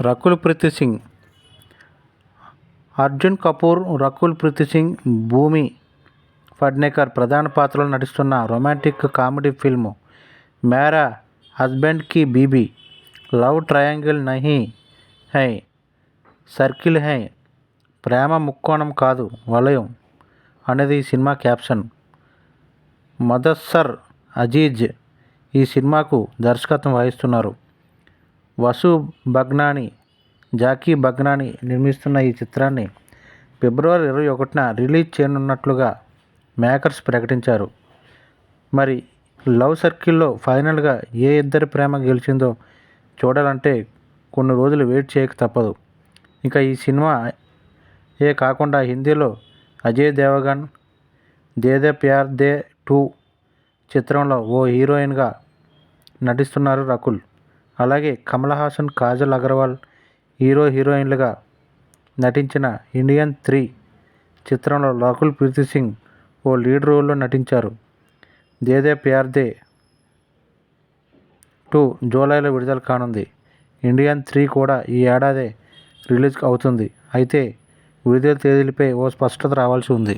రకుల్ ప్రీతి సింగ్. అర్జున్ కపూర్ రకుల్ ప్రీతి సింగ్ భూమి ఫడ్నేకర్ ప్రధాన పాత్రలో నటిస్తున్న రొమాంటిక్ కామెడీ ఫిల్మ్ మేరా హస్బెండ్కి బీబీ లవ్ ట్రయాంగిల్ నహీ హై సర్కిల్ హై ప్రేమ ముక్కోణం కాదు వలయం అనేది ఈ సినిమా క్యాప్షన్. మదస్సర్ అజీజ్ ఈ సినిమాకు దర్శకత్వం వహిస్తున్నారు. వసు భగ్నాని జాకీ భగ్నాని నిర్మిస్తున్న ఈ చిత్రాన్ని ఫిబ్రవరి ఇరవై ఒకటిన రిలీజ్ చేయనున్నట్లుగా మేకర్స్ ప్రకటించారు. మరి లవ్ సర్కిల్లో ఫైనల్గా ఏ ఇద్దరి ప్రేమ గెలిచిందో చూడాలంటే కొన్ని రోజులు వెయిట్ చేయక తప్పదు. ఇంకా ఈ సినిమా ఏ కాకుండా హిందీలో అజయ్ దేవగన్ దేదే ప్యార్ దే టూ చిత్రంలో ఓ హీరోయిన్గా నటిస్తున్నారు రకుల్. అలాగే కమల్ హాసన్ కాజల్ అగర్వాల్ హీరో హీరోయిన్లుగా నటించిన ఇండియన్ త్రీ చిత్రంలో రకుల్ ప్రీతి సింగ్ ఓ లీడ్ రోల్లో నటించారు. దేదే ప్యార్ దే టూ జూలైలో విడుదల కానుంది. ఇండియన్ త్రీ కూడా ఈ ఏడాది రిలీజ్ అవుతుంది. అయితే విడుదల తేదీలపై ఓ స్పష్టత రావాల్సి ఉంది.